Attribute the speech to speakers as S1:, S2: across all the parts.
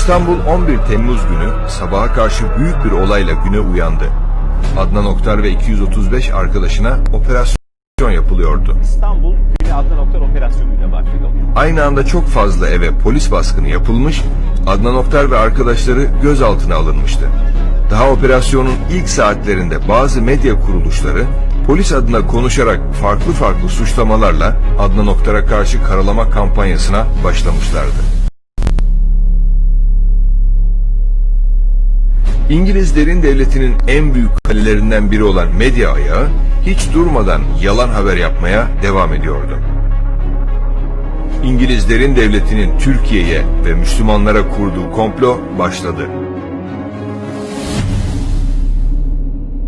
S1: İstanbul 11 Temmuz günü sabaha karşı büyük bir olayla güne uyandı. Adnan Oktar ve 235 arkadaşına operasyon yapılıyordu.
S2: İstanbul Güney Adnan Oktar operasyonuyla başladı.
S1: Aynı anda çok fazla eve polis baskını yapılmış, Adnan Oktar ve arkadaşları gözaltına alınmıştı. Daha operasyonun ilk saatlerinde bazı medya kuruluşları polis adına konuşarak farklı farklı suçlamalarla Adnan Oktar'a karşı karalama kampanyasına başlamışlardı. İngiliz derin devletinin en büyük kalelerinden biri olan medya ayağı hiç durmadan yalan haber yapmaya devam ediyordu. İngiliz derin devletinin Türkiye'ye ve Müslümanlara kurduğu komplo başladı.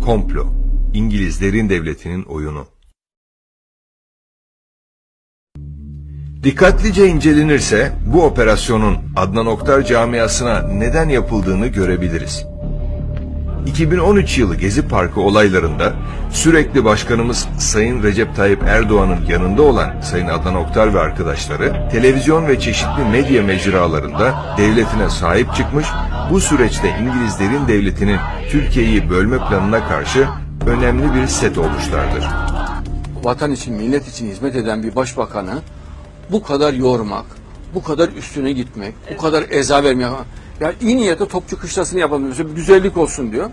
S1: Komplo, İngiliz derin devletinin oyunu. Dikkatlice incelenirse bu operasyonun Adnan Oktar camiasına neden yapıldığını görebiliriz. 2013 yılı Gezi Parkı olaylarında sürekli başkanımız Sayın Recep Tayyip Erdoğan'ın yanında olan Sayın Adnan Oktar ve arkadaşları televizyon ve çeşitli medya mecralarında devletine sahip çıkmış, bu süreçte İngilizlerin devletinin Türkiye'yi bölme planına karşı önemli bir set olmuşlardır.
S3: vatan için, millet için hizmet eden bir başbakanı bu kadar yormak, bu kadar üstüne gitmek, bu kadar eza vermek. Ya iyi niyetle topçu kışlasını yapalım diyor. Bir güzellik olsun diyor.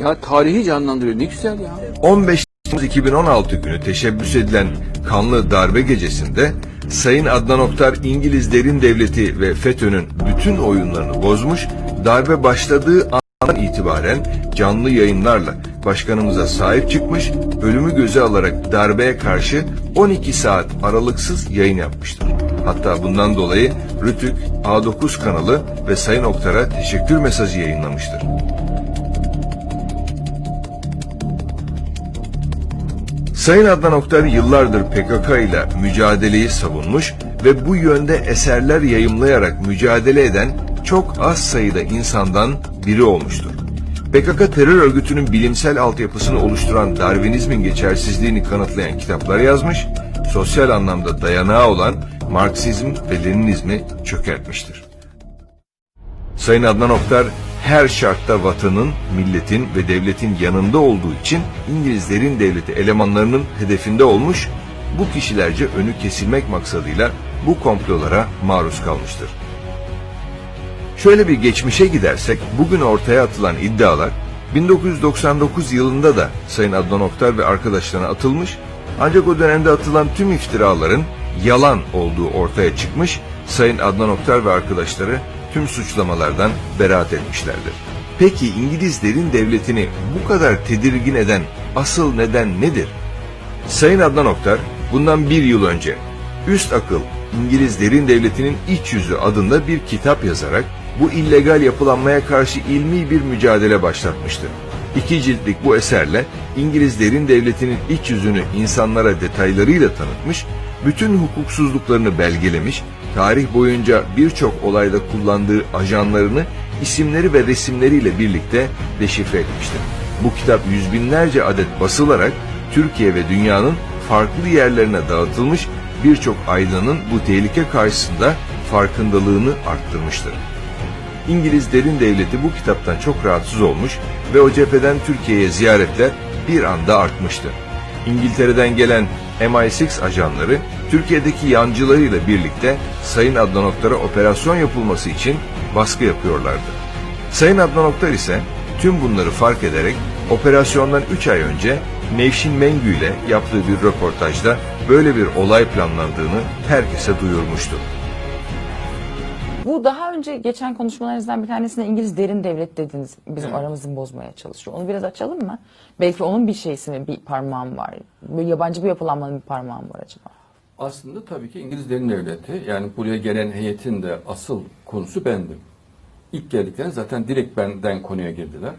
S3: Ya tarihi canlandırıyor. Ne güzel ya.
S1: 15 Temmuz 2016 günü teşebbüs edilen kanlı darbe gecesinde Sayın Adnan Oktar İngiliz derin devleti ve FETÖ'nün bütün oyunlarını bozmuş, darbe başladığı andan itibaren canlı yayınlarla başkanımıza sahip çıkmış, ölümü göze alarak darbeye karşı 12 saat aralıksız yayın yapmıştır. Hatta bundan dolayı Rütük, A9 kanalı ve Sayın Oktar'a teşekkür mesajı yayınlamıştır. Sayın Adnan Oktar yıllardır PKK ile mücadeleyi savunmuş ve bu yönde eserler yayımlayarak mücadele eden çok az sayıda insandan biri olmuştur. PKK terör örgütünün bilimsel altyapısını oluşturan Darwinizmin geçersizliğini kanıtlayan kitaplar yazmış, sosyal anlamda dayanağı olan Marksizm ve Leninizmi çökertmiştir. Sayın Adnan Oktar her şartta vatanın, milletin ve devletin yanında olduğu için İngilizlerin devleti elemanlarının hedefinde olmuş, bu kişilerce önü kesilmek maksadıyla bu komplolara maruz kalmıştır. Şöyle bir geçmişe gidersek bugün ortaya atılan iddialar 1999 yılında da Sayın Adnan Oktar ve arkadaşlarına atılmış ancak o dönemde atılan tüm iftiraların yalan olduğu ortaya çıkmış Sayın Adnan Oktar ve arkadaşları tüm suçlamalardan beraat etmişlerdir. Peki İngilizlerin devletini bu kadar tedirgin eden asıl neden nedir? Sayın Adnan Oktar bundan bir yıl önce Üst Akıl İngiliz Derin Devleti'nin İç Yüzü adında bir kitap yazarak bu illegal yapılanmaya karşı ilmi bir mücadele başlatmıştı. İki ciltlik bu eserle İngiliz Derin Devleti'nin iç yüzünü insanlara detaylarıyla tanıtmış, bütün hukuksuzluklarını belgelemiş, tarih boyunca birçok olayda kullandığı ajanlarını isimleri ve resimleriyle birlikte deşifre etmiştir. Bu kitap yüz binlerce adet basılarak Türkiye ve dünyanın farklı yerlerine dağıtılmış birçok aydının bu tehlike karşısında farkındalığını arttırmıştır. İngiliz derin devleti bu kitaptan çok rahatsız olmuş ve o cepheden Türkiye'ye ziyaretler bir anda artmıştı. İngiltere'den gelen MI6 ajanları Türkiye'deki yancılarıyla birlikte Sayın Adnan Oktar'a operasyon yapılması için baskı yapıyorlardı. Sayın Adnan Oktar ise tüm bunları fark ederek operasyondan 3 ay önce Nevşin Mengü ile yaptığı bir röportajda böyle bir olay planlandığını herkese duyurmuştu.
S4: Bu daha önce geçen konuşmalarınızdan bir tanesinde İngiliz derin devlet dediniz. Bizim aramızı bozmaya çalışıyor. Onu biraz açalım mı? Belki onun bir şeysi mi, bir parmağım var. Böyle yabancı bir yapılanmanın bir parmağım var acaba?
S3: Aslında tabii ki İngiliz Derin Devleti yani buraya gelen heyetin de asıl konusu bendim. İlk geldiklerinde zaten direkt benden konuya girdiler.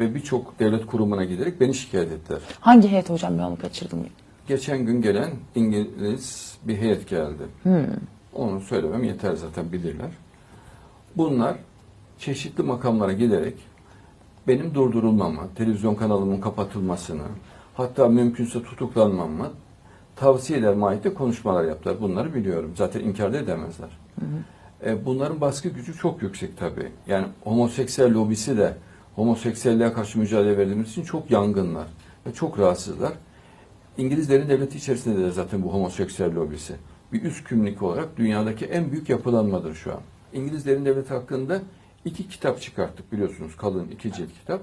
S3: Ve birçok devlet kurumuna giderek beni şikayet ettiler.
S4: Hangi heyet hocam ben onu kaçırdım.
S3: Geçen gün gelen İngiliz bir heyet geldi. Onu söylemem yeter zaten bilirler. Bunlar çeşitli makamlara giderek benim durdurulmamı, televizyon kanalımın kapatılmasını, hatta mümkünse tutuklanmamı tavsiye eder mahiyette konuşmalar yaptılar. Bunları biliyorum. Zaten inkar da edemezler. E, bunların baskı gücü çok yüksek tabii. Yani homoseksüel lobisi de homoseksüelliğe karşı mücadele verdiğimiz için çok yangınlar ve çok rahatsızlar. İngilizlerin devleti içerisinde de zaten bu homoseksüel lobisi. Bir üst kümlük olarak dünyadaki en büyük yapılanmadır şu an. İngilizlerin devleti hakkında iki kitap çıkarttık biliyorsunuz kalın iki cilt kitap.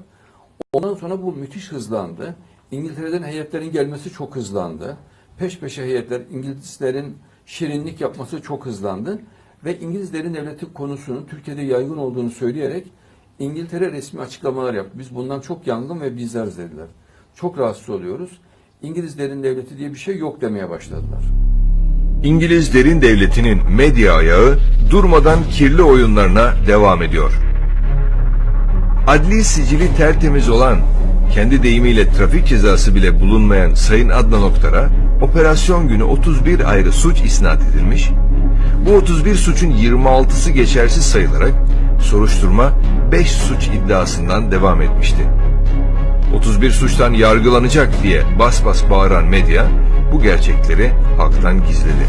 S3: Ondan sonra bu müthiş hızlandı. İngiltere'den heyetlerin gelmesi çok hızlandı. Peş peşe heyetler, İngilizlerin şirinlik yapması çok hızlandı. Ve İngilizlerin devleti konusunun Türkiye'de yaygın olduğunu söyleyerek İngiltere resmi açıklamalar yaptı. Biz bundan çok yangın ve bizleriz dediler. Çok rahatsız oluyoruz. İngilizlerin devleti diye bir şey yok demeye başladılar.
S1: İngiliz derin devletinin medya ayağı durmadan kirli oyunlarına devam ediyor. Adli sicili tertemiz olan, kendi deyimiyle trafik cezası bile bulunmayan Sayın Adnan Oktar'a operasyon günü 31 ayrı suç isnat edilmiş, bu 31 suçun 26'sı geçersiz sayılarak soruşturma 5 suç iddiasından devam etmişti. 31 suçtan yargılanacak diye bas bas bağıran medya bu gerçekleri halktan gizledi.